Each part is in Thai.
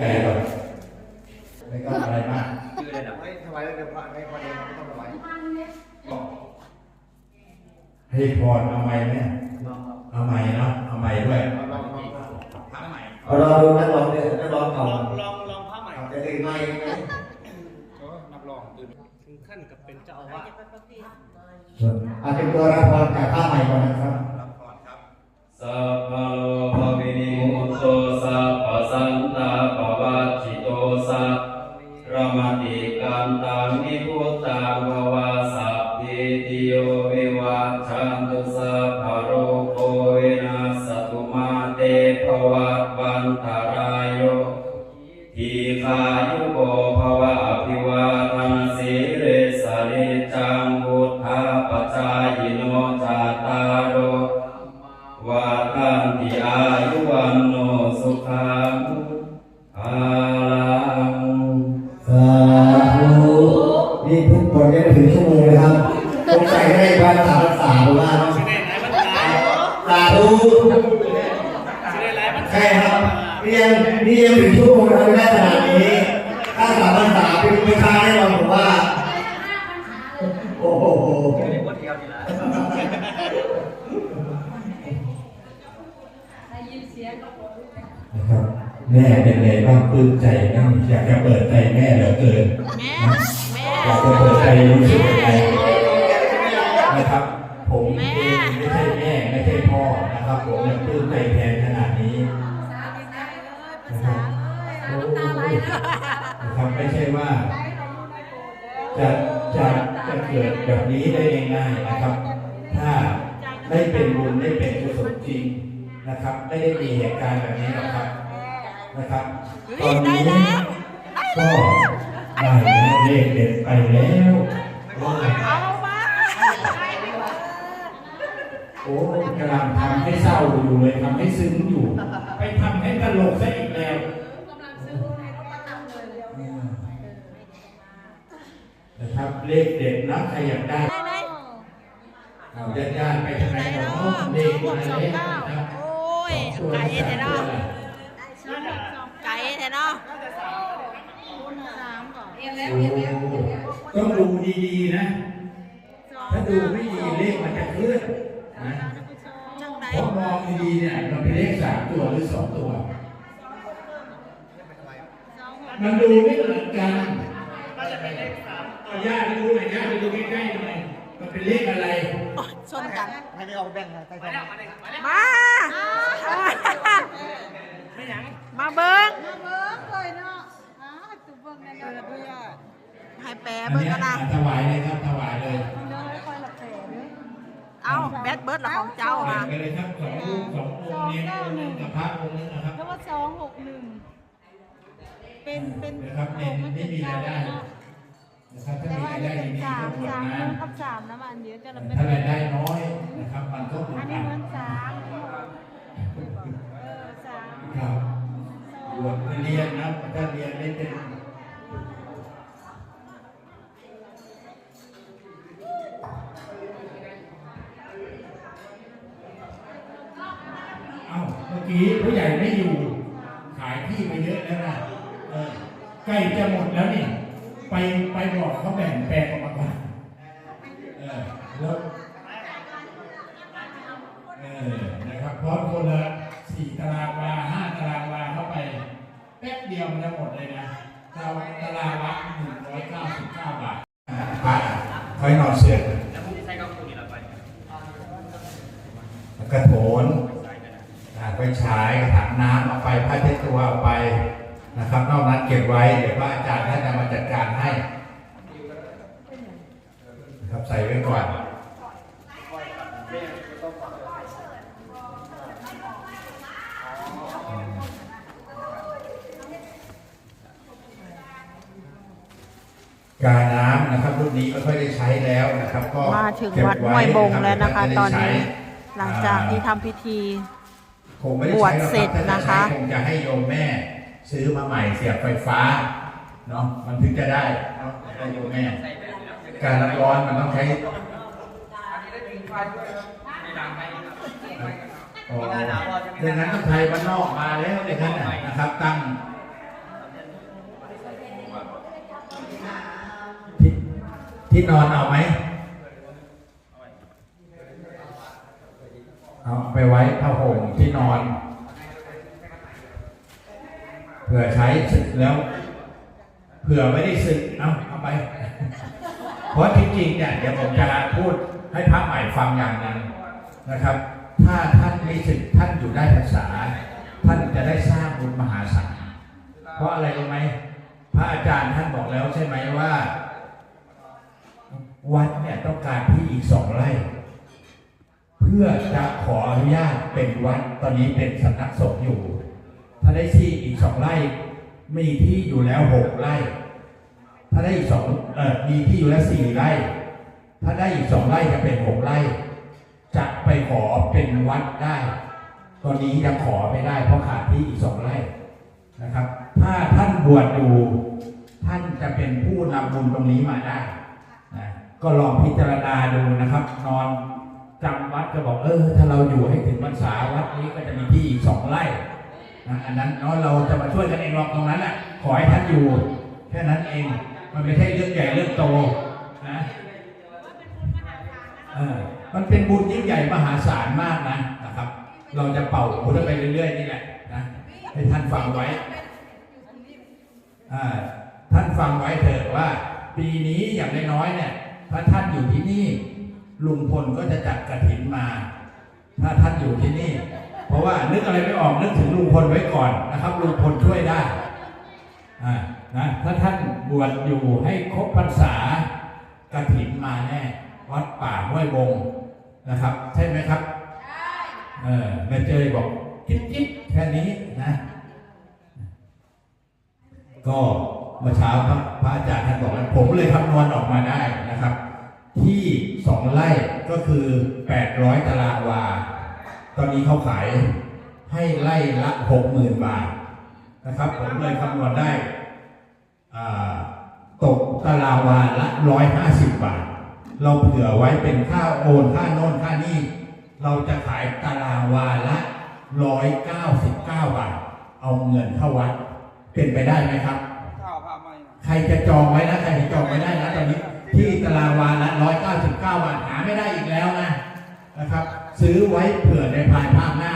ใหญ่หรอกไม่ต้องอะไรมากชื่อเลยนะไม่ถวายเดี๋ยวพระไม่พอเองไม่ต้องถวายให้พรเอาไม้ไหมเอาไม้เนาะเอาไม้ด้วยลองลองลองพราลองดูนักร้องเนี่ยนักร้องเก่าองลองลองพระใหม่จะถึงไหมนับรองถึงขั้นกับเป็นเจ้าอาวาสอาเป็นตัวรับพรจากข้าใหม่ก่อนนะครับสัพพะโลภวินิมุตโตสัพพะสันต ตารโรวาทันติอายุวันโนสุขังภาลังสาธุนี่ทุกคนได้ถึงชั่วโมงเลยครับสงสัยได้ภาษาภาษาหรือว่าสิได้หลายบรรดาสาธุสิได้หลายบรรดาใช่ครับเรียนนี่ยังถึงชั่วโมงทำได้ขนาดนี้ถ้าสามภาษาเป็นไม่ค้าแน่นอนผมว่า โอ้โหเรียกว่าเดียวนี่แหละนะครับแม่เป็นไงบ้างปลื้มใจไหมอยากจะเปิดใจแม่เหลือเกินแม่นะแม่อยากจะเปิดใจรู้สึกยังไงนะครับ ผมเองไม่ใช่แม่ไม่ใช่พ่อนะครับ ผมยังปลื้มใจแทนขนาดนี้นะครับนะครับไม่ใช่ว่า จะจะจะเกิดแบบนี้ได้ง่ายๆนะครับ ถ้าไม่เป็นบุญไม่เป็นกุศลจริงนะครับ ไม่ได้มีเหตุการณ์แบบนี้หรอกครับนะครับ ตอนนี้ก็ได้แล้วเลขเด็ดไปแล้วเอามาโอ้กำลังทำให้เศร้าอยู่เลยทำให้ซึ้งอยู่ ไปทำให้ตลกซะอีกแล้วนะครับ เลขเด็ดนะใครอยากได้ได้ไหมเอาญาติๆไปทางไหนเนาะเลขหกมาสองเลขเก้านะครับโอ้ยไก่แท้เนาะไก่แท้เนาะต้องดูดีๆนะ ถ้าดูไม่ดีเลขมันจะเคลื่อนนะพราะมองดีๆเนี่ยมันเป็นเลขสามตัวหรือสองตัว มันดูไม่เหมือนกันน่าจะเป็นเลขสาม เอาญาติไปดูหน่อยญาติไปดูใกล้ๆหน่อย มันเป็นเลขอะไรโอ้ยชนกัน ให้ได้เอาแบ่งค์ใส่ซองมาไม่หยังมาเบิ้งเบิ้งเลยเนาะอ่าตุเบิ้งนั่นแหละเพื่อนให้แปรอันเบิ้งเนี้ยกันนะถวายเลยครับถวายเลยเดี๋ยวให้คอยหลับแผลด้วยเอาแบดเบิร์ดละของเจ้าแบ่ค่ะงไปเลยครับสองลูกสององค์เนี้ยองค์หนึงกับพระองค์หนึงนะครับแล้วว่าสองหกหนึ่งเป็นเป็นนะครับเนี่ยไม่มีรายได้ นะครับถ้าแต่มีว่ารายอันได้นี้อเป็ย่านงนี้ก็หมดนะสามสามหนึ่งกับสามนะมันเยอะจะเราเป็นถ้ารายได้น้อยนะครับมันก็หมดอันนี้นะเหมือนสามเออสามครับบวชเรียนนะถ้าเรียนไม่เป็น เอ้าเมื่อกี้ผู้ใหญ่ไม่อยู่ ขายที่ไปเยอะแล้วนะเออใกล้จะหมดแล้วนี่ ไปไปบอกเขาแบ่งแบ่ง กาน้ำนะครับรุ่นนี้ไม่ค่อยได้ใช้แล้วนะครับ ก็มาถึงเก็บวัดห้วยบงแล้วนะคะเดี๋ยตอนจะได้นี้ใช้หลังจากที่ทำพิธีคงไม่ได้บวชใช้หรอกเสร็จถ้าจนะคะใช้คงจะให้โยมแม่ซื้อมาใหม่เสียบไฟฟ้าเนาะมันถึงจะได้เนาะให้โยมแม่ การน้ำร้อนมันต้องใช้อ๋อดังนั้นไทยบ้านนอกมาแล้วดังนั้นน่ะนะครับตั้ง ที่นอนเอาไหม เอาไปไว้ผ้าห่มที่นอน เผื่อใช้สึกแล้ว เผื่อไม่ได้สึก เอาเอาไป เพราะจริงๆเนี่ยเดี๋ยวผมจะพูดให้พระใหม่ฟังอย่างหนึงนะครับ ถ้าท่านมีสึกท่านอยู่ได้ภาษา ท่านจะได้สร้างบุญมหาศาลเพราะอะไรรู้ไหมพระอาจารย์ท่านบอกแล้วใช่ไหมว่า วัดเนี่ยต้องการที่อีกสองไร่ เพื่อจะขออนุญาตเป็นวัดตอนนี้เป็นสำนักสงฆ์อยู่ ถ้าได้ที่อีกสองไร่ มีที่อยู่แล้วหกไร่ ถ้าได้อีกสองเออมีที่อยู่แล้วสี่ไร่ ถ้าได้อีกสองไร่จะเป็นหกไร่ จะไปขอเป็นวัดได้ ตอนนี้ยังขอไม่ได้เพราะขาดที่อีกสองไร่นะครับ ถ้าท่านบวชอยู่ท่านจะเป็นผู้นำบุญตรงนี้มาได้ ก็ลองพิจารณาดูนะครับ นอนจำวัดก็บอกเออ ถ้าเราอยู่ให้ถึงพรรษาวัดนี้ก็จะมีที่อีกสองไร่นะอันนั้นเนาะเราจะมาช่วยกันเองหรอกตรงนั้นแหละขอให้ท่านอยู่แค่นั้นเอง มันไม่ใช่เรื่องใหญ่เรื่องโตนะเออมันเป็นบุญยิ่งใหญ่มหาศาลมากนะนะครับ เราจะเป่าหูกันไปเรื่อยๆนี่แหละนะให้ท่านฟังไว้อ่าท่านฟังไว้เถิดว่า ปีนี้อย่างน้อยๆเนี่ย ถ้าท่านอยู่ที่นี่ ลุงพลก็จะจัดกระถินมา ถ้าท่านอยู่ที่นี่ เพราะว่านึกอะไรไม่ออกนึกถึงลุงพลไว้ก่อนนะครับลุงพลช่วยได้อ่านะถ้าท่านบวชอยู่ให้ครบพรรษากระถินมาแน่วัดป่าห้วยบงนะครับ ใช่ไหมครับเออแม่เจยบอกจิ๊บจิ๊บแค่นี้นะ ก็ เมื่อเช้าพระพระอาจารย์ท่านบอกว่าผมเลยคำนวณออกมาได้นะครับ ที่สองไร่ก็คือแปดร้อยตารางวา ตอนนี้เขาขายให้ไร่ละหกหมื่นบาทนะครับ ผมเลยคำนวณได้ตกตารางวาละร้อยห้าสิบบาท เราเผื่อไว้เป็นค่าโอนค่าโน่นค่านี่เราจะขายตารางวาละร้อยเก้าสิบเก้าบาท เอาเงินเข้าวัดเป็นไปได้ไหมครับ ใครจะจองไว้นะ ใครจะจองไว้ได้นะตอนนี้ ที่ตารางวาละร้อยเก้าสิบเก้าบาทหาไม่ได้อีกแล้วนะนะครับ ซื้อไว้เผื่อในภายภาคหน้า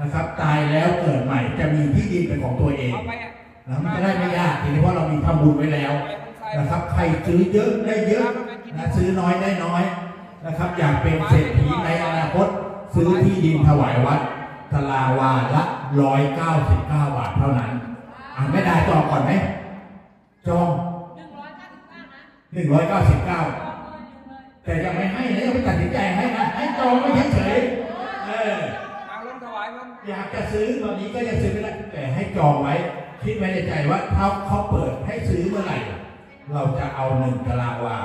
นะครับ ตายแล้วเกิดใหม่จะมีที่ดินเป็นของตัวเองเอาไปอะนะมันจะได้ไม่ยากทีนี้เพราะเรามีทำบุญไว้แล้วนะครับ ใครซื้อเยอะได้เยอะนะซื้อน้อยได้น้อยนะครับ อยากเป็นเศรษฐีในอนาคต ซื้อที่ดินถวายวัดตาราวาละร้อยเก้าสิบเก้าบาทเท่านั้น อ่านไม่ได้จองก่อนไหม จองหนึ่งร้อยเก้าสิบเก้านะหนึ่งร้อยเก้าสิบเก้าแต่ยังไม่ให้นะยังไม่ตัดสินใจให้นะให้จองไม่เฉยๆเออนางลงถวายมันอยากจะซื้อตอนนี้ก็ยังซื้อไม่ได้แต่ให้จองไว้ คิดไว้ในใจว่าถ้าเขาเปิดให้ซื้อเมื่อไหร่ เราจะเอาหนึ่งตารางวา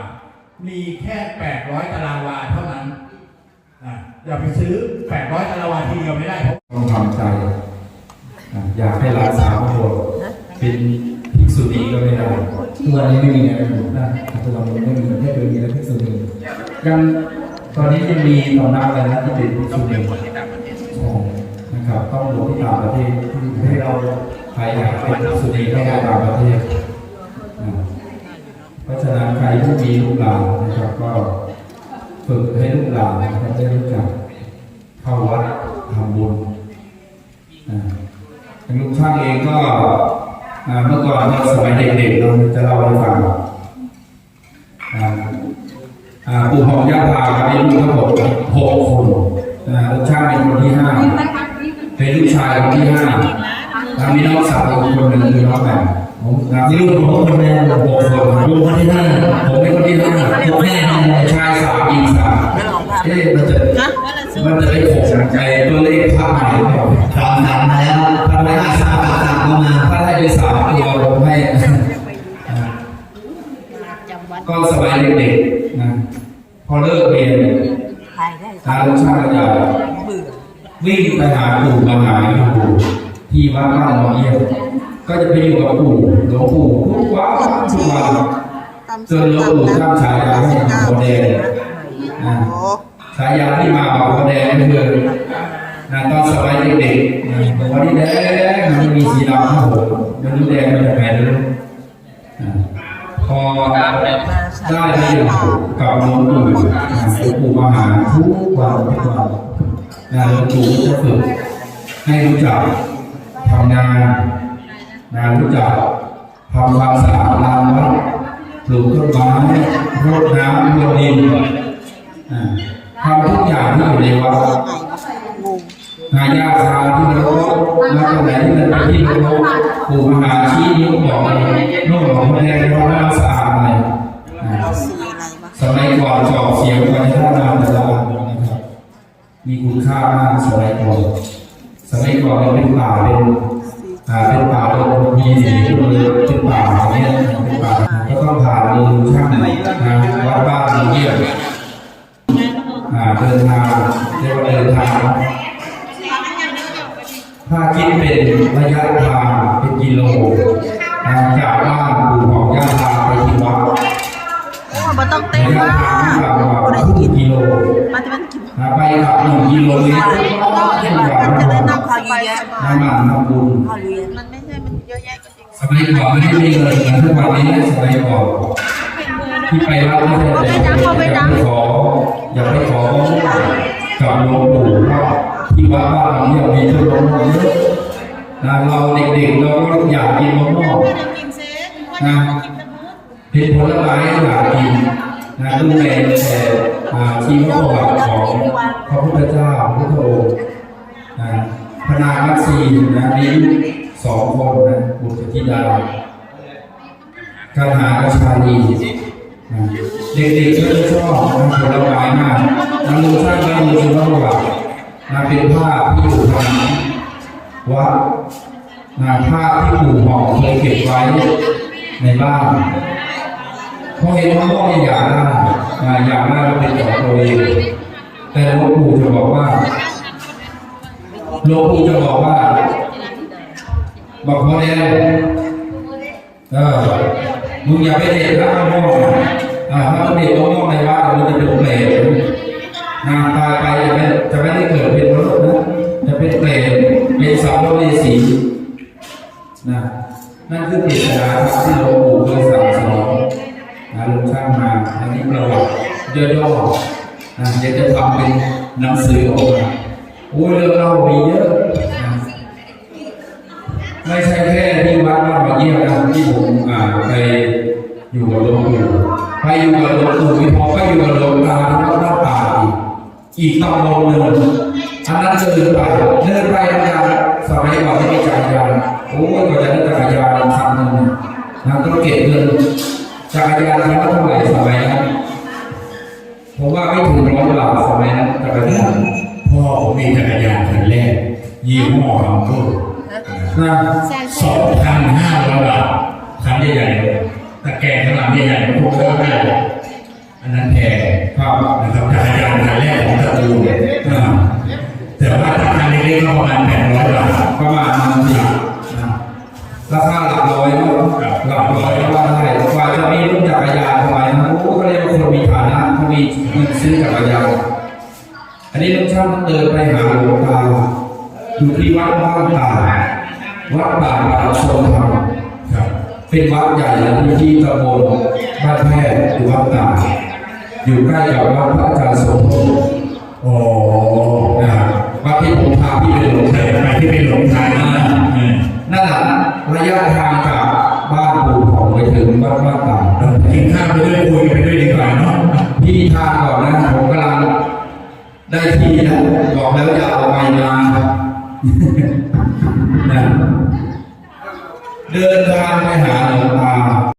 มีแค่แปดร้อยตารางวาเท่านั้นนะอย่าไปซื้อแปดร้อยตารางวาทีเดียวไม่ได้เพราะต้องทำใจนะอยากให้หลาน ไม่มีอะไรบวชได้ทุกวันนี้ไม่มีไม่เคยมีอะไรภิกษุณียังตอนนี้ยังมีตอนนับอะไรนะที่เป็นภิกษุณีใช่นะครับต้องบวชที่ต่างประเทศให้เราใครอยากเป็นภิกษุณีต้องไปต่างประเทศเพราะฉะนั้นใครที่มีลูกหลานนะครับก็ฝึกให้ลูกหลานนะครับได้รู้จักเข้าวัดทำบุญลุงช่างเองก็ เมื่อก่อนเนี่ยสมัยเด็กๆเราจะเล่าให้ฟังอ่าอ่าปู่ของย่าพามีลูกทั้งหมดหกคนลุงช่างเป็นคนที่ห้าเป็นลูกชายคนที่ห้าแล้วมีน้องสาวคนหนึ่งคือน้องแหม่มผมนี่ลูกผมคนแรกหกคนลูกคนที่ห้าผมเป็นคนที่ห้าลูกแม่ชายสามหญิงสามเอ๊ะมันจะ มันจะได้ผมไอ้ตัวเลขภาพใหม่หรือเปล่าสามสามมาแล้วถ้าไม่ได้สามสามสามก็มาถ้าให้ไปสามตัวผมให้อ่าจำวัดก็สบายเด็กๆนะพอเลิกเรียนใครได้ทางชาติจะเบื่อวิ่งไปหาปู่มาหาปู่ที่วัดบ้านหนองเยี่ยมก็จะไปอยู่กับปู่หลวงปู่ทุกวันทุกวันจนหลวงปู่ตั้งฉายาให้หลวงปู่แดงนะ ฉายาที่มาของพ่อแดงก็คือนะตอนสมัยเด็กๆบอกว่านี่แดงมันมีสีดำครับผมไม่รู้แดงมาจากไหนเลยพอได้ไปอยู่กับหลวงปู่หลวงปู่มหาทุกวันทุกวันนะหลวงปู่ก็จะฝึกให้รู้จักทำงานนะรู้จักทำความสะอาดลานวัดปลูกต้นไม้รดน้ำรวนดินอ่า ทำทุกอย่างที่อยู่ในวัดนายาคาที่นรกมาตรงไหนที่มันเป็นที่นรกปู่มหาชี้นิ้วบอกนุ่มของแดงร้อนสะอาดเลยสมัยก่อนจอบเสียงไปท่านามตะลานะครับมีคุณค่ามากสมัยก่อนสมัยก่อนเป็นป่าเป็นอ่าเป็นป่าเป็นมีสีเลย ตรขึ้นอย่างจะได้นั้นนั่งคอยเยอะน้ำมันน้ำบุญมันไม่ใช่ มันเยอะแยะก็จริงสมัยก่อนไม่ได้มีเงินเหมือนทุกวันนี้สมัยก่อนที่ไปวัดไม่ใช่เลยอยากไปขออยากไปขอกับหลวงปู่เพราะที่วัดบ้านเราเนี่ยมีต้นมะม่วงเยอะนะเราเด็กๆเราก็อยากกินมะม่วงนะเป็นผลไม้ที่อยากกินนะดูในแต่อ่าชีวประวัติของพระพุทธเจ้า สีนะมีลูกสองคนนะบุตรธิดาการหากระชาลีเด็กๆก็จะชอบนะผลไม้มากนะลุงสร้างไว้มีชีวประวัตินะเป็นภาที่อยู่ทางวัดนะภาที่ปู่ห่อเคยเก็บไว้ในบ้านพอเห็นว่าพ่ออยากได้นะอยากได้าเป็นของตัวเองแต่หลวงปู่จะบอกว่า หลวงปู่จะบอกว่าบอกพ่อแล้วเออมึงอย่าไปเด็ดนะมะม่วงอ่าถ้ามึงเด็ดมะม่วงในวัดมึงจะเป็นเปรตนะตายไปจะไม่จะไม่ได้เกิดเป็นมนุษย์นะจะเป็นเปรตเป็นสัมภเวสีนะนั่นคือปริศนารับที่หลวงปู่เคยสั่งสอนนะลงช่างมาอันนี้ประวัติย่อๆนะเดี๋ยวจะทำเป็นหนังสือออกมา อ้ยเรื่องเล่ามีเยอะไม่ใช่แค่ที่วัดบ้านมาเยี่ยมนะที่ผมอ่าไปอยู่กับหลวงปู่ไปอยู่กับหลวงปู่ไม่พอไปอยู่กับหลวงตาที่วัดป่าอีกอีกตำบลหนึ่งอันนั้นเดินไปเดินไปทำงานสมัยก่อนไม่มีจักรยานโอ้ยกว่าจะได้จักรยานคันหนึ่งนะต้องเก็บเงินจักรยานคันละเท่าไหร่สมัยนั้นผมว่าไม่ถึงร้อยบาทสมัยนั้นจักรยาน พ่อผมมีจักรยานคันแรกยี่ห้อฮัมโบนะสองพันห้าร้อยบาทคันใหญ่ๆเลยตะแกรงข้างหลังใหญ่ๆพวกเธอไม่ได้อันนั้นแพงครับนะครับจักรยานคันแรกของตระกูลแต่ว่าถ้าคันเล็กๆก็ประมาณแปดร้อยบาทประมาณนั้นสินะราคาหลักร้อยหลักร้อยก็ว่าได้กว่าจะมีรุ่นจักรยานทำไมนะโอ้ก็เรียกว่าคนมีฐานะเขามีเงินซื้อจักรยาน อันนี้ลุงช่างเดินไปหาหลวงตาอยู่ที่วัดบ้านตาวัดป่าป่าชนธรรมครับเป็นวัดใหญ่และที่ที่ตำบลบ้านแพทย์อยู่วัดตาอยู่ใกล้กับวัดพระอาจารย์สมพงษ์โอ้นะครับวัดที่ผมพาพี่ไปหลงใครไปที่เป็นหลงทางนะเออนั่นแหละระยะทางจากบ้านปู่ของไปถึงวัดบ้านตากินข้าวไปด้วยคุยกันไปด้วยดีกว่าเนาะพี่ทางก่อนนะผมกำลัง ได้ที่แล้วบอกแล้วจะเอาไปมานะเดินทางไปหาหลวงตา